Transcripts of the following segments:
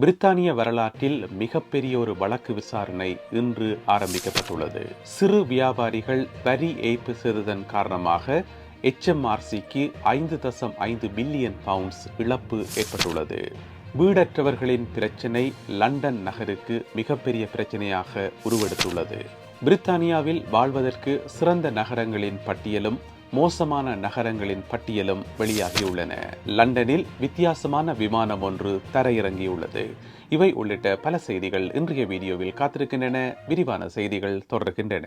பிரித்தானிய வரலாற்றில் மிகப்பெரிய ஒரு வழக்கு விசாரணை இன்று ஆரம்பிக்கப்பட்டுள்ளது. சிறு வியாபாரிகள் வரி ஏய்ப்பு செய்ததன் காரணமாக எச்எம்ஆர்சிக்கு ஐந்து தசம் ஐந்து பில்லியன் பவுண்ட்ஸ் இழப்பு ஏற்பட்டுள்ளது. வீடற்றவர்களின் பிரச்சினை லண்டன் நகருக்கு மிகப்பெரிய பிரச்சனையாக உருவெடுத்துள்ளது. பிரித்தானியாவில் வாழ்வதற்கு சிறந்த நகரங்களின் பட்டியலும் மோசமான நகரங்களின் பட்டியலும் வெளியாகியுள்ளன. லண்டனில் வித்தியாசமான விமானம் ஒன்று தரையிறங்கியுள்ளது. இவை உள்ளிட்ட பல செய்திகள் இன்றைய வீடியோவில் காத்திருக்கின்றன. விரிவான செய்திகள் தொடர்கின்றன.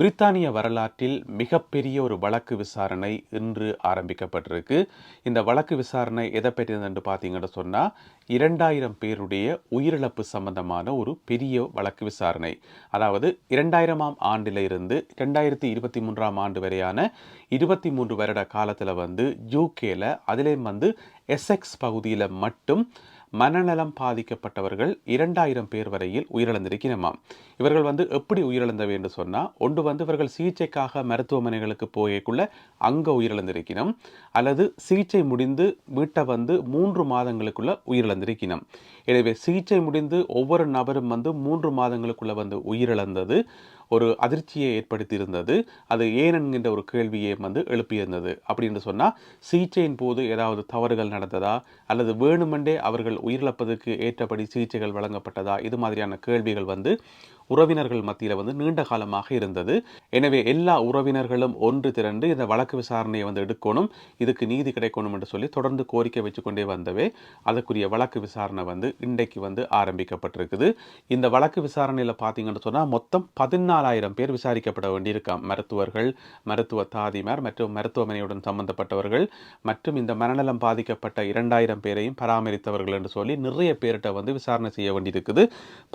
பிரித்தானிய வரலாற்றில் மிகப்பெரிய ஒரு வழக்கு விசாரணை இன்று ஆரம்பிக்கப்பட்டிருக்கு. இந்த வழக்கு விசாரணை எதை பற்றியது பார்த்தீங்கன்னு சொன்னால் இரண்டாயிரம் பேருடைய உயிரிழப்பு சம்பந்தமான ஒரு பெரிய வழக்கு விசாரணை. அதாவது இரண்டாயிரமாம் ஆண்டில் இருந்து ரெண்டாயிரத்தி இருபத்தி மூன்றாம் ஆண்டு வரையான இருபத்தி மூன்று வருட காலத்தில் வந்து யூகேல அதிலேயும் வந்து எஸ்எக்ஸ் பகுதியில் மட்டும் மனநலம் பாதிக்கப்பட்டவர்கள் இரண்டாயிரம் பேர் வரையில் உயிரிழந்திருக்கிறமாம். இவர்கள் வந்து எப்படி உயிரிழந்தவை என்று சொன்னால் ஒன்று வந்து இவர்கள் சிகிச்சைக்காக மருத்துவமனைகளுக்கு போயக்குள்ள அங்கே உயிரிழந்திருக்கணும் அல்லது சிகிச்சை முடிந்து வீட்டை வந்து மூன்று மாதங்களுக்குள்ள உயிரிழந்திருக்கணும் எனவே சிகிச்சை முடிந்து ஒவ்வொரு நபரும் வந்து மூன்று மாதங்களுக்குள்ள வந்து உயிரிழந்தது. ஒரு அதிர்ச்சியை ஏற்படுத்தியிருந்தது. அது ஏன் என்கின்ற ஒரு கேள்வியை வந்து எழுப்பியிருந்தது. அப்படின்னு சொன்னால் சிகிச்சையின் போது ஏதாவது தவறுகள் நடந்ததா? அல்லது வேணுமென்றே அவர்கள் உயிரிழப்பதற்கு ஏற்றபடி சிகிச்சைகள் வழங்கப்பட்டதா? இது மாதிரியான கேள்விகள் வந்து உறவினர்கள் மத்தியில் வந்து நீண்ட காலமாக இருந்தது. எனவே எல்லா உறவினர்களும் ஒன்று திரண்டு இந்த வழக்கு விசாரணையை வந்து எடுக்கணும் இதுக்கு நீதி கிடைக்கணும் என்று சொல்லி தொடர்ந்து கோரிக்கை வச்சுக்கொண்டே வந்தவே. அதற்குரிய வழக்கு விசாரணை வந்து இன்றைக்கு வந்து ஆரம்பிக்கப்பட்டிருக்குது. இந்த வழக்கு விசாரணையில் பார்த்தீங்கன்னு சொன்னால் மொத்தம் பதினாலாயிரம் பேர் விசாரிக்கப்பட வேண்டியிருக்காம் மருத்துவர்கள் மருத்துவ தாதிமார் மற்றும் மருத்துவமனையுடன் சம்பந்தப்பட்டவர்கள் மற்றும் இந்த மனநலம் பாதிக்கப்பட்ட இரண்டாயிரம் பேரையும் பராமரித்தவர்கள் என்று சொல்லி நிறைய பேர்கிட்ட வந்து விசாரணை செய்ய வேண்டியிருக்குது.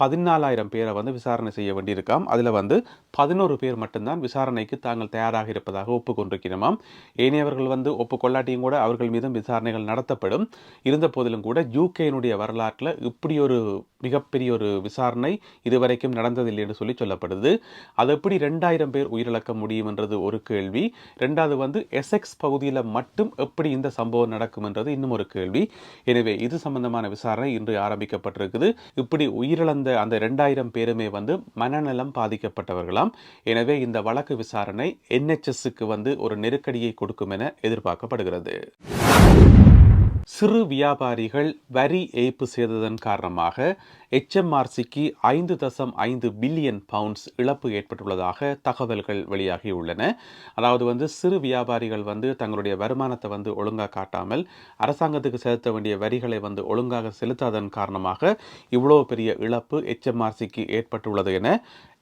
பதினாலாயிரம் பேரை வந்து விசாரணை செய்ய வேண்டியிருக்காம். அதில் வந்து பதினோரு பேர் மட்டும்தான் விசாரணைக்கு தாங்கள் தயாராக இருப்பதாக ஒப்புக்கொண்டிருக்கிறோமாம் ஏனையவர்கள் வந்து ஒப்புக்கொள்ளாட்டியும் கூட அவர்கள் மீதும் விசாரணைகள் நடத்தப்படும். இருந்த போதிலும் கூட யூகேனுடைய வரலாற்றில் இப்படி ஒரு மிகப்பெரிய ஒரு விசாரணை இதுவரைக்கும் நடந்ததில்லை என்று சொல்லி சொல்லப்படுது. அது எப்படி ரெண்டாயிரம் பேர் உயிரிழக்க முடியும் என்றது ஒரு கேள்வி. ரெண்டாவது வந்து எஸ்எக்ஸ் பகுதியில் மட்டும் எப்படி இந்த சம்பவம் நடக்கும் என்றது இன்னும் ஒரு கேள்வி. எனவே இது சம்பந்தமான விசாரணை இன்று ஆரம்பிக்கப்பட்டிருக்குது. இப்படி உயிரிழந்த அந்த ரெண்டாயிரம் பேருமே வந்து மனநலம் பாதிக்கப்பட்டவர்களாம். எனவே இந்த வழக்கு விசாரணை என்ஹெச்எஸ்க்கு வந்து ஒரு நெருக்கடியை கொடுக்கும் என எதிர்பார்க்கப்படுகிறது. சிறு வியாபாரிகள் வரி ஏய்ப்பு செய்ததன் காரணமாக எச்எம்ஆர்சிக்கு ஐந்து தசம் ஐந்து பில்லியன் பவுண்ட்ஸ் இழப்பு ஏற்பட்டுள்ளதாக தகவல்கள் வெளியாகியுள்ளன. அதாவது வந்து சிறு வியாபாரிகள் வந்து தங்களுடைய வருமானத்தை வந்து ஒழுங்காக காட்டாமல் அரசாங்கத்துக்கு செலுத்த வேண்டிய வரிகளை வந்து ஒழுங்காக செலுத்தாதன் காரணமாக இவ்வளோ பெரிய இழப்பு எச்எம்ஆர்சிக்கு ஏற்பட்டுள்ளது என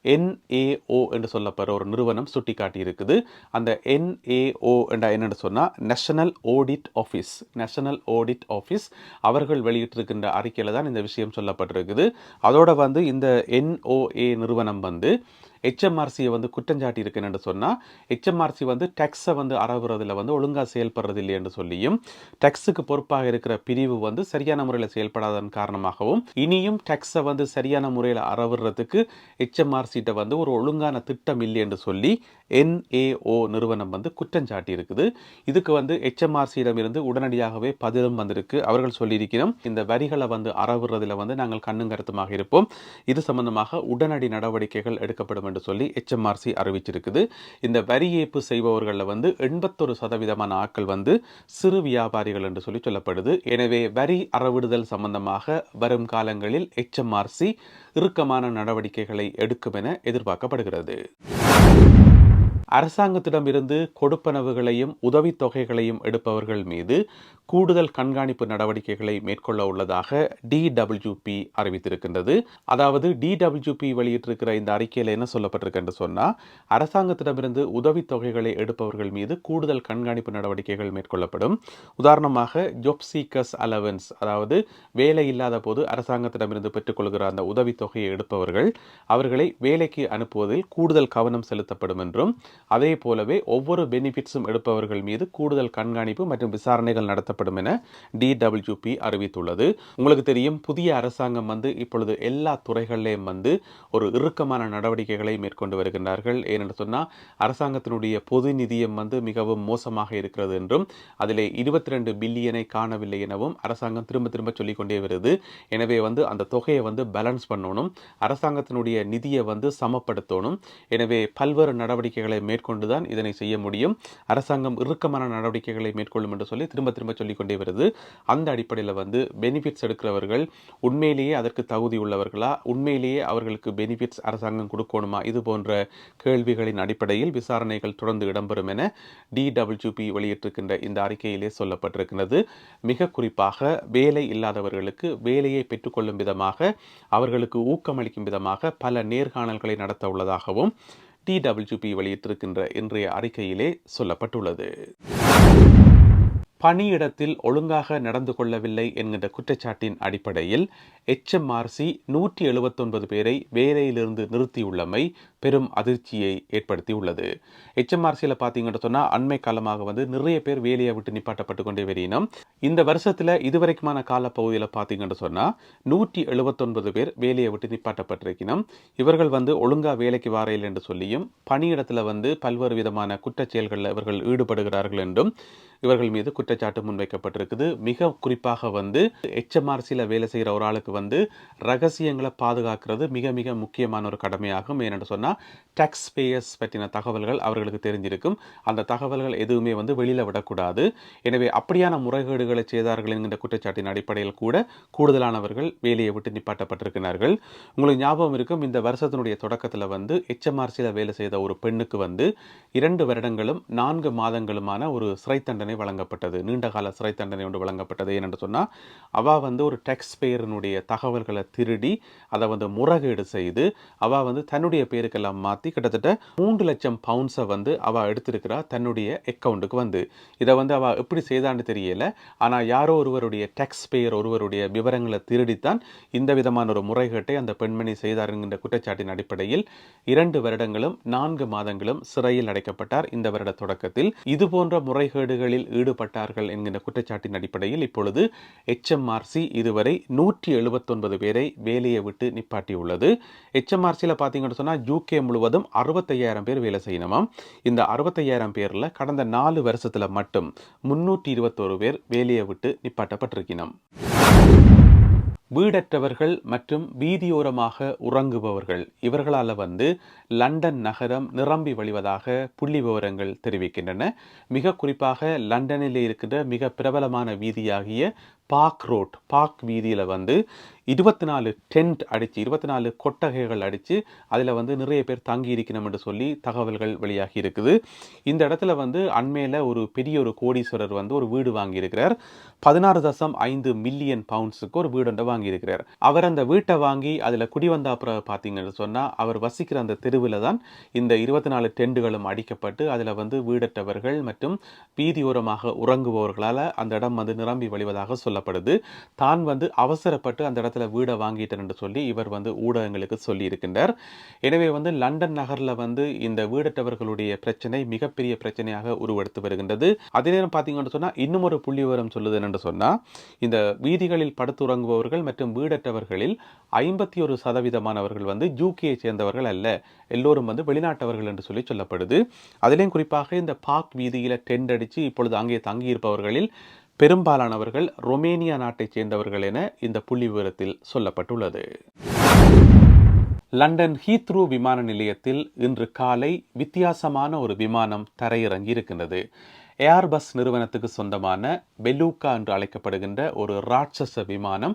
என்ஏஓ என்று சொல்லப்படுற ஒரு நிறுவனம் சுட்டிக்காட்டி இருக்குது அந்த என்ஏஓ என்ற என்னென்னு சொன்னால் national audit office national audit office அவர்கள் வெளியிட்டிருக்கின்ற அறிக்கையில் தான் இந்த விஷயம் சொல்லப்பட்டிருக்குது. அதோட வந்து இந்த என்ஓஏ நிறுவனம் வந்து ஹெச்எம்ஆர்சியை வந்து குற்றஞ்சாட்டி இருக்குன்னு சொன்னால் ஹெச்எம்ஆர்சி வந்து டேக்ஸை வந்து அறவுறதில் வந்து ஒழுங்காக செயல்படுறது இல்லைன்னு சொல்லியும் டேக்ஸுக்கு பொறுப்பாக இருக்கிற பிரிவு வந்து சரியான முறையில் செயல்படாதன் காரணமாகவும் இனியும் டேக்ஸை வந்து சரியான முறையில் அறவுறதுக்கு ஹெச்எம்ஆர்சிட்ட வந்து ஒரு ஒழுங்கான திட்டம் இல்லை என்று சொல்லி என்ஏஓ நிறுவனம் வந்து குற்றஞ்சாட்டி இருக்குது இதுக்கு வந்து ஹெச்எம்ஆர்சியிடம் இருந்து உடனடியாகவே பதிலும் வந்திருக்கு. அவர்கள் சொல்லியிருக்கிறோம் இந்த வரிகளை வந்து அறவுறதில் வந்து நாங்கள் கண்ணும் கருத்துமாக இருப்போம். இது சம்பந்தமாக உடனடி நடவடிக்கைகள் எடுக்கப்படும் என்று சொல்லி ஹெச்எம்ஆர்சி அறிவிச்சிருக்குது. இந்த வரி ஏய்ப்பு செய்பவர்களில் வந்து எண்பத்தொரு சதவீதமான ஆட்கள் வந்து சிறு வியாபாரிகள் என்று சொல்லி சொல்லப்படுது. எனவே வரி அறவிடுதல் சம்பந்தமாக வரும் காலங்களில் ஹெச்எம்ஆர்சி இறுக்கமான நடவடிக்கைகளை எடுக்கும் என எதிர்பார்க்கப்படுகிறது. அரசாங்கத்திடமிருந்து கொடுப்பனவுகளையும் உதவித்தொகைகளையும் எடுப்பவர்கள் மீது கூடுதல் கண்காணிப்பு நடவடிக்கைகளை மேற்கொள்ள உள்ளதாக டிடபிள்யூபி அறிவித்திருக்கின்றது. அதாவது டிடபிள்யூபி வெளியிட்டிருக்கிற இந்த அறிக்கையில் என்ன சொல்லப்பட்டிருக்குன்னு சொன்னால் அரசாங்கத்திடமிருந்து உதவித்தொகைகளை எடுப்பவர்கள் மீது கூடுதல் கண்காணிப்பு நடவடிக்கைகள் மேற்கொள்ளப்படும். உதாரணமாக ஜொப் சீக்கர்ஸ் அலவன்ஸ் அதாவது வேலை இல்லாத போது அரசாங்கத்திடமிருந்து பெற்றுக்கொள்கிற அந்த உதவித்தொகையை எடுப்பவர்கள் அவர்களை வேலைக்கு அனுப்புவதில் கூடுதல் கவனம் செலுத்தப்படும் என்றும் அதே போலவே ஒவ்வொரு பெனிஃபிட்ஸும் எடுப்பவர்கள் மீது கூடுதல் கண்காணிப்பு மற்றும் விசாரணைகள் நடத்தப்படும் என டிடபிள்யூபி அறிவித்துள்ளது. உங்களுக்கு தெரியும் புதிய அரசாங்கம் வந்து இப்பொழுது எல்லா துறைகளிலேயும் வந்து ஒரு இறுக்கமான நடவடிக்கைகளை மேற்கொண்டு வருகின்றார்கள். ஏனென்று சொன்னால் அரசாங்கத்தினுடைய பொது நிதியம் வந்து மிகவும் மோசமாக இருக்கிறது என்றும் அதிலே இருபத்தி ரெண்டு பில்லியனை காணவில்லை எனவும் அரசாங்கம் திரும்ப திரும்ப சொல்லிக்கொண்டே வருது. எனவே வந்து அந்த தொகையை வந்து பேலன்ஸ் பண்ணணும் அரசாங்கத்தினுடைய நிதியை வந்து சமப்படுத்தணும். எனவே பல்வேறு நடவடிக்கைகளை மேற்கொண்டுதான் இதனை செய்ய முடியும். அரசாங்கம் இறுக்கமான நடவடிக்கைகளை மேற்கொள்ளும் என்று சொல்லி திரும்ப திரும்ப சொல்லிக்கொண்டே வருது. அந்த அடிப்படையில் வந்து பெனிஃபிட்ஸ் எடுக்கிறவர்கள் உண்மையிலேயே அதற்கு தகுதி உள்ளவர்களா உண்மையிலேயே அவர்களுக்கு பெனிஃபிட்ஸ் அரசாங்கம் கொடுக்கணுமா இது போன்ற கேள்விகளின் அடிப்படையில் விசாரணைகள் தொடர்ந்து இடம்பெறும் என டிடபிள்யூபி வெளியிட்டிருக்கின்ற இந்த அறிக்கையிலே சொல்லப்பட்டிருக்கிறது. மிக குறிப்பாக வேலை இல்லாதவர்களுக்கு வேலையை பெற்றுக்கொள்ளும் விதமாக அவர்களுக்கு ஊக்கமளிக்கும் விதமாக பல நேர்காணல்களை நடத்த உள்ளதாகவும் டிடபிள்யூபி வெளியிட்டிருக்கின்ற இன்றைய அறிக்கையிலே சொல்லப்பட்டுள்ளது. பணியிடத்தில் ஒழுங்காக நடந்து கொள்ளவில்லை என்கின்ற குற்றச்சாட்டின் அடிப்படையில் எச்எம்ஆர்சி நூற்றி எழுபத்தொன்பது பேரை வேலையிலிருந்து நிறுத்தியுள்ளமை பெரும் அதிர்ச்சியை ஏற்படுத்தியுள்ளது. எச்எம்ஆர்சியில் பார்த்தீங்கன்னு சொன்னால் அண்மை காலமாக வந்து நிறைய பேர் வேலையை விட்டு நிப்பாட்டப்பட்டு கொண்டே வரையினோம் இந்த வருஷத்தில் இதுவரைக்குமான காலப்பகுதியில் பார்த்தீங்கன்னு சொன்னால் நூற்றி எழுபத்தொன்பது பேர் வேலையை விட்டு நிப்பாட்டப்பட்டிருக்கணும் இவர்கள் வந்து ஒழுங்காக வேலைக்கு வாரையில் என்று சொல்லியும் பணியிடத்தில் வந்து பல்வேறு விதமான குற்றச் செயல்களில் இவர்கள் ஈடுபடுகிறார்கள் என்றும் இவர்கள் மீது குற்றச்சாட்டு முன்வைக்கப்பட்டிருக்குது. மிக குறிப்பாக வந்து எச்எம்ஆர்சியில் வேலை செய்கிற ஒரு ஆளுக்கு வந்து ரகசியங்களை பாதுகாக்கிறது மிக மிக முக்கியமான ஒரு கடமையாகும். ஏனென்று சொன்னால் டேக்ஸ் பேயர்ஸ் பற்றின தகவல்கள் அவர்களுக்கு தெரிஞ்சிருக்கும். அந்த தகவல்கள் எதுவுமே வந்து வெளியில் விடக்கூடாது. எனவே அப்படியான முறைகேடுகளை செய்தார்கள் என்கின்ற குற்றச்சாட்டின் அடிப்படையில் கூட கூடுதலானவர்கள் வேலையை விட்டு நிப்பாட்டப்பட்டிருக்கிறார்கள். உங்களுக்கு ஞாபகம் இருக்கும் இந்த வருஷத்தினுடைய தொடக்கத்தில் வந்து எச்எம்ஆர்சியில் வேலை செய்த ஒரு பெண்ணுக்கு வந்து இரண்டு வருடங்களும் நான்கு மாதங்களுமான ஒரு சிறை தண்டனை வழங்கப்பட்டது. நீண்ட கால சிறை தண்டனை ஒன்று வழங்கப்பட்டது. ஏனென்று சொன்னால் அவள் வந்து ஒரு டேக்ஸ் பேயரனுடைய தகவல்களை திருடி அதை வந்து முறகீடு செய்து அவள் வந்து தன்னுடைய பேருக்கெல்லாம் மாற்றி கிட்டத்தட்ட மூன்று லட்சம் பவுன்ஸை வந்து அவள் எடுத்திருக்கிறா தன்னுடைய அக்கௌண்ட்டுக்கு வந்து. இதை வந்து அவள் எப்படி செய்தான்னு தெரியல. ஆனால் யாரோ ஒருவருடைய டேக்ஸ் பேயர் ஒருவருடைய விவரங்களை திருடித்தான் இந்த விதமான ஒரு முறைகேட்டை அந்த பெண்மணி செய்தார் என்கின்ற குற்றச்சாட்டின் அடிப்படையில் இரண்டு வருடங்களும் நான்கு மாதங்களும் சிறையில் அடைக்கப்பட்டார் இந்த வருட தொடக்கத்தில். இது போன்ற முறைகேடுகளில் ஈடுபட்டார்கள் என்கின்ற குற்றச்சாட்டின் அடிப்படையில் இப்பொழுது எச்எம்ஆர்சி இதுவரை நூற்றி எழுபத்தொன்பது பேரை வேலையை விட்டு நிப்பாட்டியுள்ளது. எச்எம்ஆர்சியில் பார்த்தீங்கன்னு சொன்னால் யூகே முழுவதும் அறுபத்தையாயிரம் பேர் வேலை செய்யணுமாம். இந்த அறுபத்தையாயிரம் பேரில் கடந்த நாலு வருஷத்தில் மட்டும் முன்னூற்றி இருபத்தோரு பேர் வேலையை விட்டு நிப்பாட்டப்பட்டிருக்கணும் வீடற்றவர்கள் மற்றும் வீதியோரமாக உறங்குபவர்கள் இவர்களால் வந்து லண்டன் நகரம் நிரம்பி வழிவதாக புள்ளி விவரங்கள் தெரிவிக்கின்றன. மிக குறிப்பாக லண்டனில் இருக்கின்ற மிக பிரபலமான வீதியாகிய பார்க் ரோட் பார்க் வீதியில் வந்து இருபத்தி நாலு டென்ட் அடித்து இருபத்தி நாலு கொட்டகைகள் அடித்து அதில் வந்து நிறைய பேர் தங்கி இருக்கணும் என்று சொல்லி தகவல்கள் வெளியாகி இருக்குது. இந்த இடத்துல வந்து அண்மையில் ஒரு பெரிய ஒரு கோடீஸ்வரர் வந்து ஒரு வீடு வாங்கியிருக்கிறார். பதினாறு தசம் ஐந்து மில்லியன் பவுண்ட்ஸுக்கு ஒரு வீடு வாங்கியிருக்கிறார். அவர் அந்த வீட்டை வாங்கி அதில் குடி வந்த அப்புறம் பார்த்தீங்கன்னு சொன்னால் அவர் வசிக்கிற அந்த தெருவில் தான் இந்த இருபத்தி நாலு டெண்டுகளும் அடிக்கப்பட்டு அதில் வந்து வீடற்றவர்கள் மற்றும் வீதியோரமாக உறங்குபவர்களால் அந்த இடம் வந்து நிரம்பி வழிவதாக சொல்லப்படுது. தான் வந்து அவசரப்பட்டு அந்த இடத்துல வீடை வாங்கிட்டேன் என்று சொல்லி இவர் வந்து ஊடகங்களுக்கு சொல்லியிருக்கின்றார். எனவே வந்து லண்டன் நகரில் வந்து இந்த வீடற்றவர்களுடைய பிரச்சனை மிகப்பெரிய பிரச்சனையாக உருவெடுத்து வருகின்றது. அதே நேரம் பார்த்தீங்கன்னு சொன்னால் இன்னும் ஒரு புள்ளி விவரம் சொல்லுது என்று சொன்னால் இந்த வீதிகளில் படுத்துறங்குபவர்கள் மற்றும் வீடற்றவர்களில் ஐம்பத்தி ஒரு சதவீதமானவர்கள் வந்து யூகேயை சேர்ந்தவர்கள் அல்ல எல்லோரும் வந்து வெளிநாட்டவர்கள் என்று சொல்லி சொல்லப்படுது. அதிலையும் குறிப்பாக இந்த பார்க் வீதியில் டென்ட் அடித்து இப்பொழுது அங்கே தங்கியிருப்பவர்களில் பெரும்பாலானவர்கள் ரொமேனியா நாட்டைச் சேர்ந்தவர்கள் என இந்த புள்ளி விவரத்தில் சொல்லப்பட்டுள்ளது. லண்டன் ஹீத்ரூ விமான நிலையத்தில் இன்று காலை வித்தியாசமான ஒரு விமானம் தரையிறங்கி இருக்கின்றது ஏர்பஸ் நிறுவனத்துக்கு சொந்தமான பெலூக்கா என்று அழைக்கப்படுகின்ற ஒரு ராட்சச விமானம்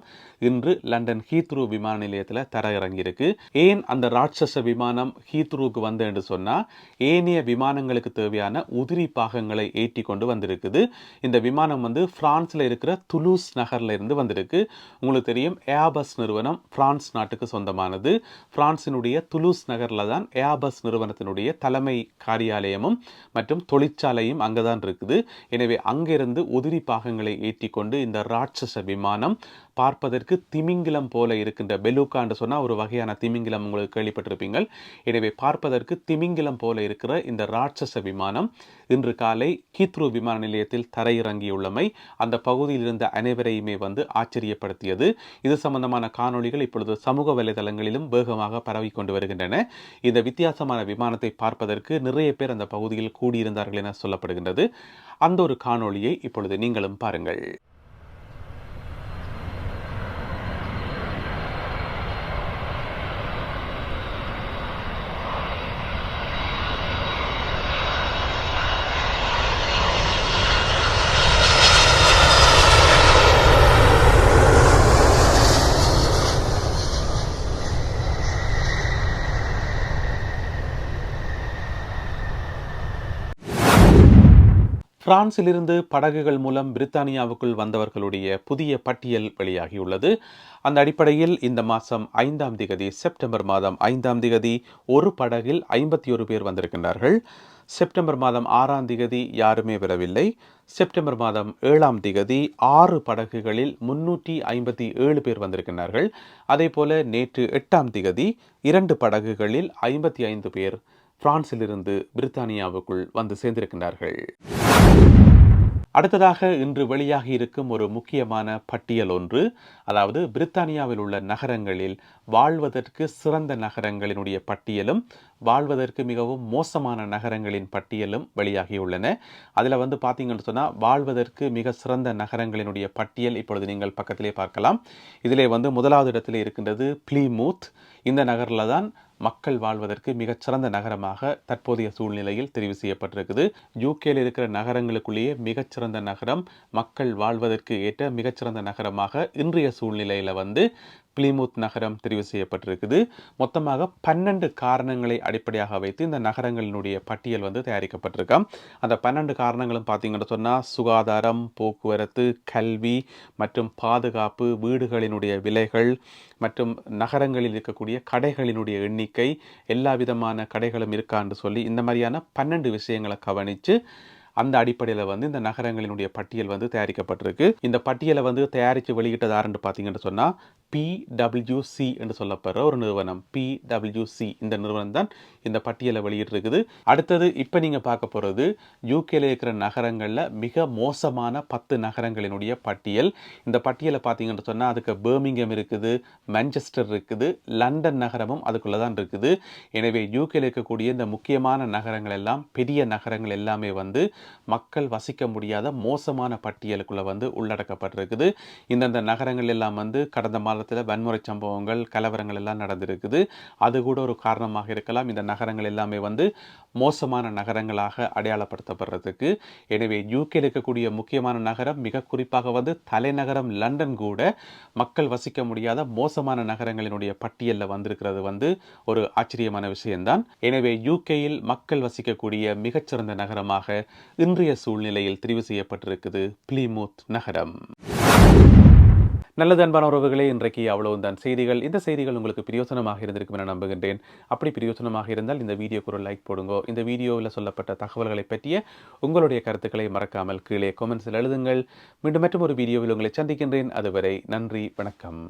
இன்று லண்டன் ஹீத்ரூ விமான நிலையத்தில் தரையிறங்கியிருக்கு. ஏன் அந்த ராட்சச விமானம் ஹீத்ரூக்கு வந்து என்று சொன்னால் ஏனைய விமானங்களுக்கு தேவையான உதிரி பாகங்களை ஏற்றி கொண்டு வந்திருக்குது. இந்த விமானம் வந்து பிரான்ஸில் இருக்கிற துலூஸ் நகரில் இருந்து வந்திருக்கு. உங்களுக்கு தெரியும் ஏர்பஸ் நிறுவனம் பிரான்ஸ் நாட்டுக்கு சொந்தமானது. பிரான்சினுடைய துலூஸ் நகரில் தான் ஏர்பஸ் நிறுவனத்தினுடைய தலைமை காரியாலயமும் மற்றும் தொழிற்சாலையும் அங்கே தான் இருக்கு. இருக்குது. எனவே அங்கிருந்து உதிரி பாகங்களை ஏற்றி கொண்டு இந்த ராட்சச விமானம் பார்ப்பதற்கு திமிங்கிலம் போல இருக்கின்ற பெலூக்கா என்று சொன்னால் ஒரு வகையான திமிங்கிலம் உங்களுக்கு கேள்விப்பட்டிருப்பீங்கள். எனவே பார்ப்பதற்கு திமிங்கிலம் போல இருக்கிற இந்த ராட்சச விமானம் இன்று காலை ஹீத்ரூ விமான நிலையத்தில் தரையிறங்கியுள்ளமை அந்த பகுதியில் இருந்த அனைவரையுமே வந்து ஆச்சரியப்படுத்தியது. இது சம்பந்தமான காணொளிகள் இப்பொழுது சமூக வலைதளங்களிலும் வேகமாக பரவி கொண்டு வருகின்றன. இந்த வித்தியாசமான விமானத்தை பார்ப்பதற்கு நிறைய பேர் அந்த பகுதியில் கூடியிருந்தார்கள் என சொல்லப்படுகின்றது. அந்த ஒரு காணொளியை இப்பொழுது நீங்களும் பாருங்கள். பிரான்சிலிருந்து படகுகள் மூலம் பிரித்தானியாவுக்குள் வந்தவர்களுடைய புதிய பட்டியல் வெளியாகியுள்ளது. அந்த அடிப்படையில் இந்த மாதம் ஐந்தாம் திகதி செப்டம்பர் மாதம் ஐந்தாம் திகதி ஒரு படகில் ஐம்பத்தி ஒரு பேர் வந்திருக்கின்றார்கள். செப்டம்பர் மாதம் ஆறாம் திகதி யாருமே வரவில்லை. செப்டம்பர் மாதம் ஏழாம் திகதி ஆறு படகுகளில் முன்னூற்றி ஐம்பத்தி ஏழு பேர் வந்திருக்கின்றார்கள். அதே போல நேற்று எட்டாம் திகதி இரண்டு படகுகளில் ஐம்பத்தி ஐந்து பேர் பிரான்சிலிருந்து பிரித்தானியாவுக்குள் வந்து சேர்ந்திருக்கின்றார்கள். அடுத்ததாக இன்று வெளியாகி இருக்கும் ஒரு முக்கியமான பட்டியல் ஒன்று அதாவது பிரித்தானியாவில் உள்ள நகரங்களில் வாழ்வதற்கு சிறந்த நகரங்களினுடைய பட்டியலும் வாழ்வதற்கு மிகவும் மோசமான நகரங்களின் பட்டியலும் வெளியாகியுள்ளன. அதில் வந்து பார்த்தீங்கன்னு சொன்னால் வாழ்வதற்கு மிக சிறந்த நகரங்களினுடைய பட்டியல் இப்பொழுது நீங்கள் பக்கத்திலே பார்க்கலாம். இதிலே வந்து முதலாவது இடத்தில் இருக்கின்றது பிளிமூத். இந்த நகரில் தான் மக்கள் வாழ்வதற்கு மிகச்சிறந்த நகரமாக தற்போதைய சூழ்நிலையில் தெரிவு செய்யப்பட்டிருக்குது. யூகேயில் இருக்கிற நகரங்களுக்குள்ளேயே மிகச்சிறந்த நகரம் மக்கள் வாழ்வதற்கு ஏற்ற மிகச்சிறந்த நகரமாக இன்றைய சூழ்நிலையில் வந்து பிளிமூத் நகரம் தெரிவு செய்யப்பட்டிருக்குது. மொத்தமாக பன்னெண்டு காரணங்களை அடிப்படையாக வைத்து இந்த நகரங்களினுடைய பட்டியல் வந்து தயாரிக்கப்பட்டிருக்கான் அந்த பன்னெண்டு காரணங்களும் பார்த்தீங்கன்னு சொன்னால் சுகாதாரம் போக்குவரத்து கல்வி மற்றும் பாதுகாப்பு வீடுகளினுடைய விலைகள் மற்றும் நகரங்களில் இருக்கக்கூடிய கடைகளினுடைய எண்ணிக்கை எல்லா விதமான கடைகளும் இருக்கான்னு சொல்லி இந்த மாதிரியான பன்னெண்டு விஷயங்களை கவனித்து அந்த அடிப்படையில் வந்து இந்த நகரங்களினுடைய பட்டியல் வந்து தயாரிக்கப்பட்டிருக்கு. இந்த பட்டியலை வந்து தயாரித்து வெளியிட்டது யாருன்னு பார்த்தீங்கன்னு சொன்னால் பிடபிள்யூசி என்று சொல்லப்படுற ஒரு நிறுவனம். பிடபிள்யூசி இந்த நிறுவனம் தான் இந்த பட்டியலை வெளியிட்டிருக்குது. அடுத்தது இப்போ நீங்கள் பார்க்க போகிறது யூகேல இருக்கிற நகரங்களில் மிக மோசமான பத்து நகரங்களினுடைய பட்டியல். இந்த பட்டியலை பார்த்தீங்கன்னு சொன்னால் அதுக்கு பேர்மிங்கம் இருக்குது மான்செஸ்டர் இருக்குது லண்டன் நகரமும் அதுக்குள்ளே தான் இருக்குது. எனவே யூகேல இருக்கக்கூடிய இந்த முக்கியமான நகரங்கள் எல்லாம் பெரிய நகரங்கள் எல்லாமே வந்து மக்கள் வசிக்க முடியாத மோசமான பட்டியலுக்குள்ளே வந்து உள்ளடக்கப்பட்டிருக்குது. இந்தந்த நகரங்கள் எல்லாம் வந்து கடந்த மாதத்தில் வன்முறை சம்பவங்கள் கலவரங்கள் எல்லாம் நடந்திருக்குது. அது கூட ஒரு காரணமாக இருக்கலாம். இந்த நகரங்கள் எல்லாமே வந்து மோசமான நகரங்களாக அடையாளப்படுத்தப்படுறதுக்கு. எனவே யூகேல இருக்கக்கூடிய முக்கியமான நகரம் மிக குறிப்பாக வந்து தலைநகரம் லண்டன் கூட மக்கள் வசிக்க முடியாத மோசமான நகரங்களினுடைய பட்டியலில் வந்திருக்கிறது வந்து ஒரு ஆச்சரியமான விஷயம்தான். எனவே யூகேயில் மக்கள் வசிக்கக்கூடிய மிகச்சிறந்த நகரமாக இன்றைய சூழ்நிலையில் தெரிவு செய்யப்பட்டிருக்குது பிளிமூத் நகரம். நல்லது அன்பான உறவுகளே இன்றைக்கு அவ்வளவுதான். செய்திகள் இந்த செய்திகள் உங்களுக்கு பிரயோசனமாக இருந்திருக்கும் என நம்புகின்றேன். அப்படி பிரயோசனமாக இருந்தால் இந்த வீடியோக்கு ஒரு லைக் போடுங்க. இந்த வீடியோவில் சொல்லப்பட்ட தகவல்களை பற்றிய உங்களுடைய கருத்துக்களை மறக்காமல் கீழே கொமெண்ட்ஸில் எழுதுங்கள். மீண்டும் மற்றும் ஒரு வீடியோவில் உங்களை சந்திக்கின்றேன். அதுவரை நன்றி வணக்கம்.